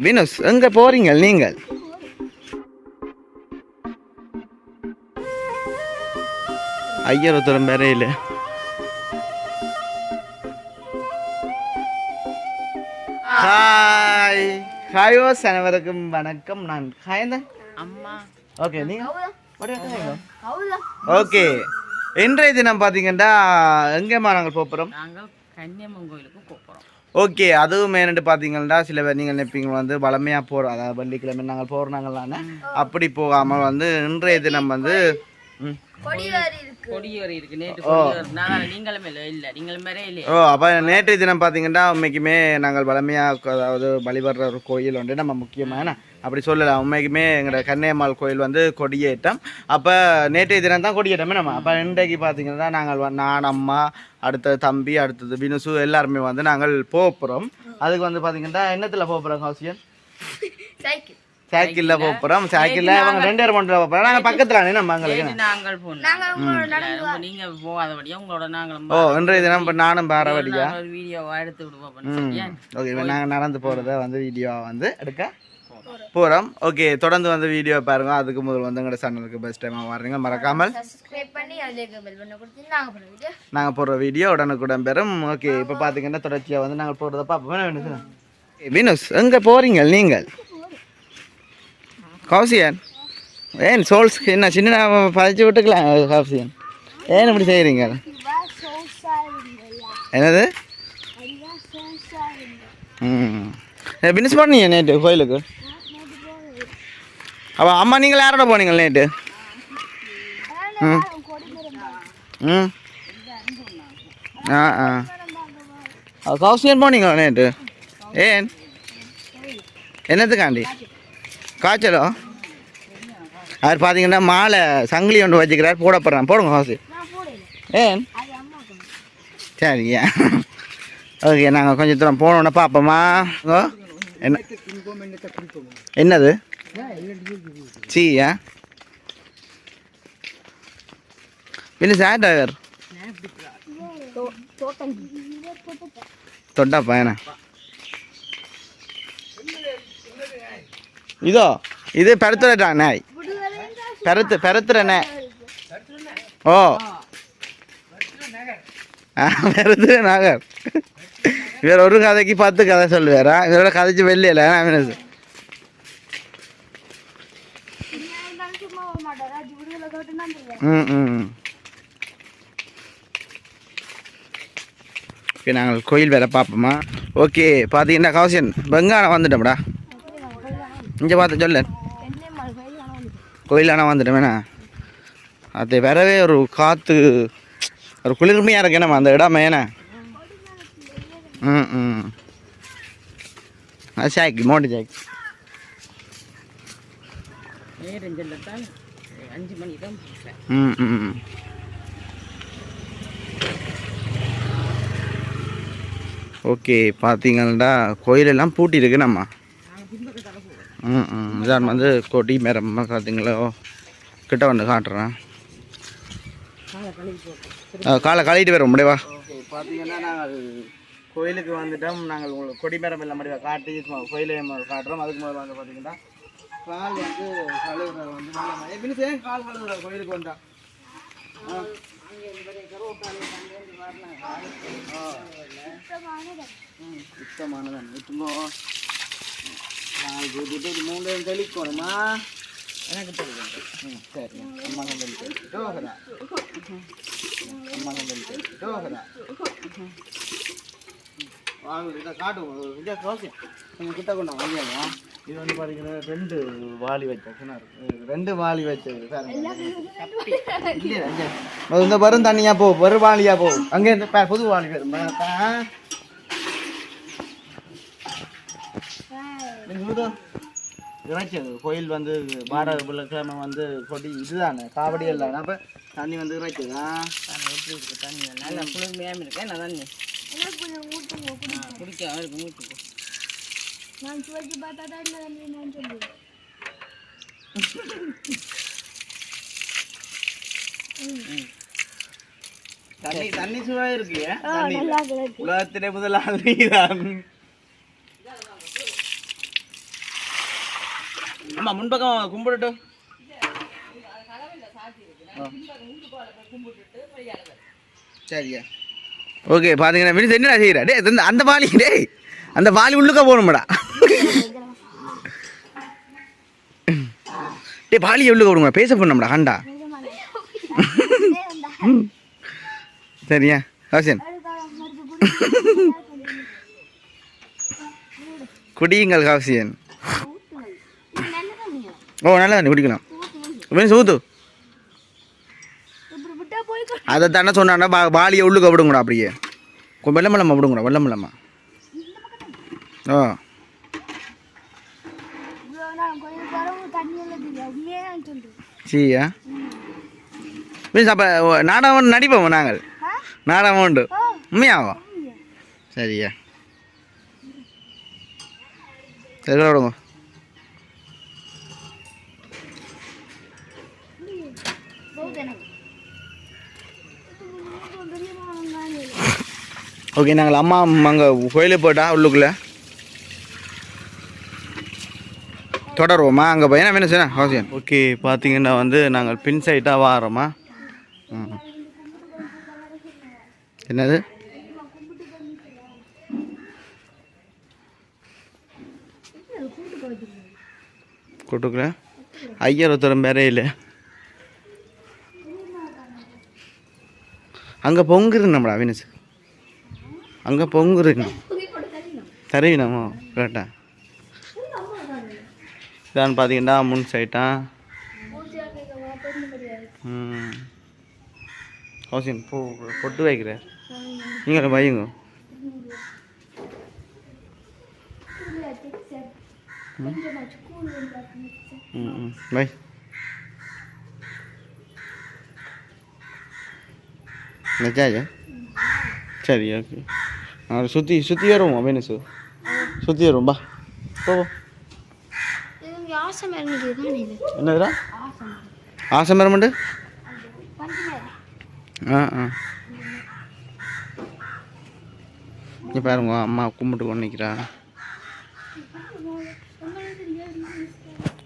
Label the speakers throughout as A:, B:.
A: வினுஸ் எங்க போறீங்க நீங்கள்? ஐயர் ஒருத்தரும் வரையில ஹாய் ஹாயோஸ் அனைவருக்கும் வணக்கம். நான் ஹாயந்தன்
B: அம்மா.
A: ஓகே நீங்க ஓகே இன்றைய தினம் பார்த்தீங்கன்னா எங்கேம்மா நாங்கள் போகிறோம்
B: நாங்கள் கன்னியம்மன் கோயிலுக்கு போகிறோம்
A: ஓகே அதுவும் என்னட்டு பார்த்தீங்கன்னா சில பேர் நீங்கள் நினைப்பீங்க வந்து வளமையாக போகிறோம் அதாவது வெள்ளிக்கிழமை நாங்கள் போகிறோம் அப்படி போகாமல் வந்து இன்றைய தினம் வந்து நேற்றைய தினம் பார்த்தீங்கன்னா உண்மைக்குமே நாங்கள் வளமையாக அதாவது வழிபடுற ஒரு கோயில் வந்து நம்ம முக்கியமான அப்படி சொல்லலாம் உண்மைக்குமே எங்களோட கன்னியம்மாள் கோயில் வந்து கொடியேற்றம். அப்போ நேற்றைய தினம் தான் கொடியேற்றமே நம்ம. அப்போ இன்றைக்கு பார்த்தீங்கன்னா நாங்கள் நான் அம்மா அடுத்தது தம்பி அடுத்தது வினுசு எல்லாருமே வந்து நாங்கள் போக போகிறோம் அதுக்கு வந்து பார்த்தீங்கன்னா என்னத்தில் போக போகிறோம் ஹவுசியன்
C: சைக்கிள்
A: சைக்கிளில் சைக்கிளில் அவங்க ரெண்டு பேரும் மட்டும் போக போகிறோம் நாங்கள் பக்கத்தில் நம்ம எங்களுக்கு
B: நேற்று நாங்கள் போனோம் நீங்க போகாதபடியா உங்களோட நாங்களும்
A: ஓ இன்றைய தினம் இப்போ நானும் பாரவடியா
B: ஒரு வீடியோவா எடுத்து விடுவோம்
A: ஓகே நாங்கள் நடந்து போகிறத வந்து வீடியோவை வந்து எடுக்க போகிறோம் ஓகே தொடர்ந்து வந்து வீடியோ பாருங்க. அதுக்கு முதல் வந்து எங்களோட சேனலுக்கு பெஸ்ட் டைமாக வர்றீங்க மறக்காமல்
C: நாங்கள்
A: போடுற வீடியோ உடனுக்குடன் பெறும். ஓகே இப்போ பார்த்தீங்கன்னா தொடர்ச்சியாக வந்து நாங்கள் போடுறத பார்ப்போம். வினுஸ் எங்கே போகிறீங்க நீங்கள்? கௌசியன். ஏன் சோல்ஸ் என்ன சின்ன பதிச்சு விட்டுக்கலாம் கௌசியன்? ஏன் இப்படி செய்கிறீங்க என்னது? ம். பிஸ்னஸ் பண்ணீங்க நேற்று கோயிலுக்கு? அப்போ அம்மா நீங்கள் யாரோட போனீங்க நேற்று ம். ம். ஆ ஆ. கவுசியன் போனீங்களா நேற்று ஏன்? என்னத்துக்காண்டி? காய்ச்சலோ? அவர் பார்த்தீங்கன்னா மாலை சங்கிலி ஒன்று வச்சுக்கிறார் போட போடுறான் போடுங்க ஹவுசி ஏன்? சரியா ஓகே நாங்கள் கொஞ்சம் தூரம் போனோன்னே பார்ப்போமா என்ன? என்னது? சீயா പിന്നെ സാ ഡ്രൈവർ തൊട്ടാ പയന ഇതോ ഇത് പെരത്തുരട്ടാ നായ് പെരത്ത് പെരത്തുര നേ ഓ ആ പെരത്തുര നാഗർ இவர் ஒரு கதைக்கு பத்து கதை சொல்லுவாரா இவரோட கதைச்சு வெளியில நான் ஓகே நாங்கள் கோயில் வேலை பார்ப்போமா? ஓகே பார்த்தீங்கன்னா கௌசியன் வெங்காயம் வந்துட்டோம்டா. இங்கே பார்த்து சொல்லு. கோயிலான வந்துட்டோமேண்ணா அது வரவே ஒரு காற்று ஒரு குளிர்மையாக இருக்கேனம்மா அந்த இடம் ஏன்னா ம் ம். அது சாய்க்கு மோட்டு சாய்க்கு
B: அஞ்சு மணிக்கு தான்
A: ம் ம். ஓகே பார்த்தீங்கன்னா கோயிலெல்லாம் பூட்டி இருக்கு நம்ம ம் ம். இதான் வந்து கொடி மரம் பார்த்தீங்களோ கிட்ட வந்து காட்டுறேன். காலை கழுவிட்டு வரோம் முடிவா? ஓகே பார்த்தீங்கன்னா நாங்கள் கோயிலுக்கு வந்துட்டோம். நாங்கள் உங்களுக்கு கொடி மரம் எல்லாம் முடிவா காட்டி கோயிலை காட்டுறோம். அதுக்கு முதல்ல வந்து பார்த்தீங்கன்னா கால் வந்து கழுவுறது வந்து நல்ல எப்படி சார் கால் கழுவுற கோயிலுக்கு வந்தா. ஆ. ம், சுத்தமானதான். இப்போ நாங்கள் கூட்டிட்டு ஒரு மூணு தெளிக்கணுமா?
B: எனக்கு தெரியும்
A: சரி. அம்மா தான் அம்மா தான் வாங்க காட்டுவோம் கொஞ்சம் கிட்ட கொண்டு இது வந்து பார்த்தீங்கன்னா ரெண்டு வாளி வச்ச ரெண்டு வாளி வச்சது இந்த வரும் தண்ணியா போ வரும் வாளியா போ. அங்கே இருந்து புது வாளி வரும். பா. நீங்க விடுதோ? இறைச்சி அது கோயில் வந்து வார வெள்ளிக்கிழமை வந்து கொடி இதுதானே காவடி எல்லாம். அப்போ தண்ணி வந்து இறைச்சுதா
B: தண்ணி எப்படி இருக்கு தண்ணி. நல்லா குளிர்மையாக இருக்கேன் நான் தண்ணி. குடிக்க அவருக்கு மூச்சுக்கு
C: நான் சுவைச்சு பார்த்தா தான் நான் சொல்லுவேன்
A: தண்ணி தண்ணி சுவா இருக்கு உலகத்திலே முதலாளி நீதான் அம்மா முன்பக்கம் கும்பிட்டுட்டு சரியா. ஓகே பாத்தீங்கன்னா என்னடா செய்யற டேய் இந்த- அந்த வாலி டேய் அந்த வாலி உள்ளுக்க போகணும்டா. டேய் பாலி எவ்வளோ விடுங்க. பேச போனோம்டா ஹண்டா. சரியா? ஹாசன். குடியுங்கள் ஹாசியன் ஓ நல்லா தண்ணி குடிக்கலாம். வினிஸ் ஊத்து அதை தானே சொன்னான்னா பா பாலியை உள்ளுக்க விடுங்கடா அப்படியே. வெள்ளம் வெள்ளமா விடுங்கடா வெள்ளம் வெள்ளமா ஓ
C: இவ்வளோ நான் கொஞ்சம் பரவு தண்ணி எல்லாம் தெரியும் உண்மையே நான் சொல்றேன்
A: சரியா மீன்ஸ் அப்போ நாடகம் நடிப்போம் நாங்கள். நாடகம் உண்டு.
C: ஓ.
A: உண்மையாவா? சரியா. சரி விடுங்க ஓகே நாங்கள் அம்மா அங்கே கோயிலுக்கு போயிட்டா உள்ளுக்குள்ளே. தொடருவோமா? அங்கே போய். என்ன வேணும் அவசியம் ஓகே பார்த்தீங்கன்னா வந்து நாங்கள் பின் சைட்டாக வாரோமா? என்னது? கூட்டுக்குள்ள ஐயர் ஒருத்தரும் பேரே இல்லை. அங்கே பொங்குருந்தம்டா வினஸ் அங்கே பொங்குருங்க தருவினமோ? கரெக்டா இதான் பார்த்தீங்கன்னா முன் சைட்டா ம். பூ பொட்டு வைக்கிறேன் நீங்கள் வையுங்க. பை ம். நச்சாச்சா சரி ஓகே நான் சுற்றி சுற்றி வருவோம் அப்படின்னு சுற்றி வருவோம் பா. போவோம் போ.
C: இது ஆசம் இறங்கிட்டு தான் இது
A: என்னதுடா ஆசை மரமண்டு ஆ ஆ இங்கே பாருங்க அம்மா கும்பிட்டு கொண்டு நிற்கிறா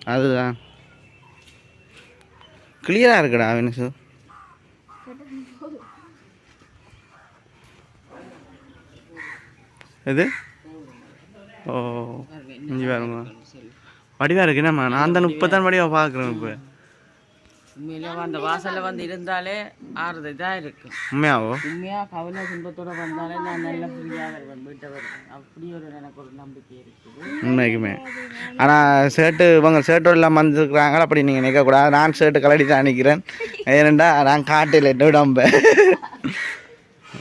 A: அதுதான் கிளியராக இருக்குடா வினசு எது ஓ இங்கே பாருங்க வடிவா இருக்கு. என்னம்மா? நான் தான் முப்பத்தான் வடிவா பார்க்குறேன் இப்போ.
B: உண்மையிலே அந்த வாசல்ல வந்து இருந்தாலே ஆறுது இதா இருக்கு.
A: உண்மையாவோ?
B: உண்மையா கவலை துன்பத்தோட வந்தாலே நான் நல்ல ஃப்ரீயாக வருவேன் வீட்டை வருவேன். அப்படி ஒரு எனக்கு ஒரு நம்பிக்கை இருக்குது.
A: உண்மைக்குமே. ஆனால் ஷர்ட்டு இவங்க ஷர்ட்டோட எல்லாம் வந்துருக்குறாங்க அப்படி நீங்கள் நிற்கக்கூடாது நான் ஷர்ட்டு கலடி தான் நிற்கிறேன் ஏனெண்டா நான் காட்டில் உடம்ப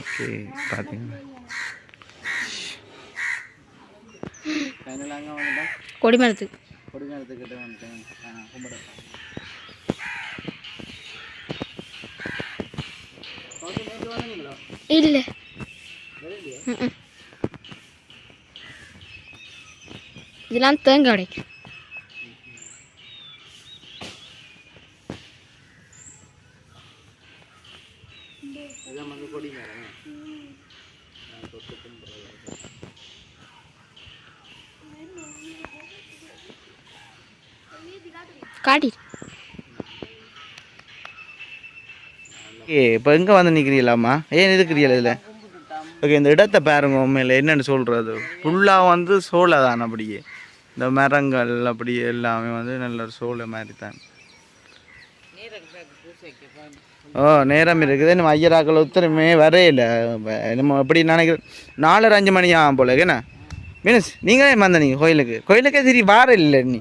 A: ஓகே பார்த்தீங்கன்னா
C: கொடிமரத்துக்கு
A: கொடுங்காலத்துக்கிட்ட வந்துட்டேன். கும்பிட
C: இல்லை. இதெல்லாம் தேங்காய் உடைக்கும் காட்டி
A: ஏ இப்போ எங்கே வந்து நிற்கிறீங்களாம்மா ஏன் இருக்கிறீங்களா இதில்? ஓகே இந்த இடத்தை பாருங்க உண்மையில் என்னென்னு சொல்கிறது ஃபுல்லாக வந்து சோலை தான் அப்படியே. இந்த மரங்கள் அப்படி எல்லாமே வந்து நல்ல ஒரு சோலை மாதிரி தான் ஓ நேரம் இருக்குது. நம்ம ஐயராக்கள் ஒத்துருமே வரையில. நம்ம எப்படி நினைக்கிறேன் நாலரை அஞ்சு மணி ஆகும் போல என்ன மீனஸ் நீங்களே வந்த நீங்கள் கோயிலுக்கு. கோயிலுக்கே சரி வார இல்லை நீ.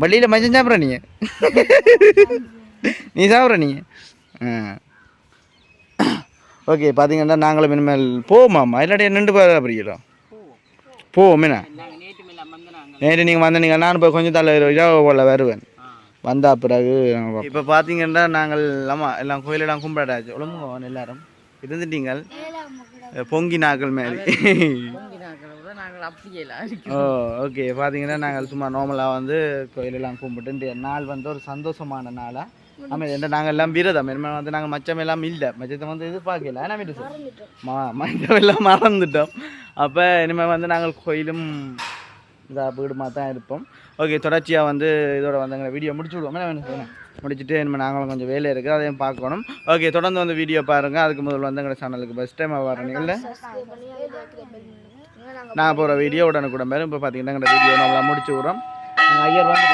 A: வள்ளியில் மஞ்சள் சாப்பிட்ற நீங்கள் நீ சாப்பிட்ற நீங்கள் ஆ. ஓகே பார்த்தீங்கன்னா நாங்களும் இனிமேல் போவோமாம்மா இல்லாட்டி நின்று போய் அப்படிக்கிறோம் போவோம் என்ன?
B: நேற்று நாங்கள்
A: வந்தீங்க நான் போய் கொஞ்சம் தலை இரவு போல் வருவேன். வந்தா பிறகு இப்போ பார்த்தீங்கன்னா நாங்கள் ஆமாம் எல்லாம் கோயிலெல்லாம் கும்பிடாச்சு. ஒழுங்குவோம் எல்லாரும். இருந்துட்டீங்கள்? பொங்கி நாக்கள் மாதிரி ஓ ஓகே பார்த்தீங்கன்னா நாங்கள் சும்மா நார்மலாக வந்து கோயிலெல்லாம் கும்பிட்டு இந்த நாள் வந்து ஒரு சந்தோஷமான நாளாக ஆமாம் எந்த நாங்கள் எல்லாம் விரதம் என்ன வந்து நாங்கள் மச்சம் எல்லாம் இல்லை. மச்சத்தை வந்து எதிர்பார்க்கல. ஆனால் வீட்டு சார் மா மச்சம் எல்லாம் மறந்துட்டோம். அப்போ இனிமேல் வந்து நாங்கள் கோயிலும் இதாக வீடுமா தான் இருப்போம். ஓகே தொடர்ச்சியாக வந்து இதோட வந்து எங்களை வீடியோ முடிச்சு விடுவோம். என்ன சொல்லுங்கள் முடிச்சுட்டு இனிமேல் நாங்களும் கொஞ்சம் வேலை இருக்குது அதையும் பார்க்கணும். ஓகே தொடர்ந்து வந்து வீடியோ பாருங்கள் அதுக்கு முதல் வந்து எங்களை சேனலுக்கு ஃபஸ்ட் டைம் வரணும். இல்லை? நான் போகிற வீடியோ உடனுக்குடன் மேலும் இப்போ பார்த்தீங்கன்னா வீடியோ நம்மளாம் முடிச்சு விட்றோம். ஐயர் வந்து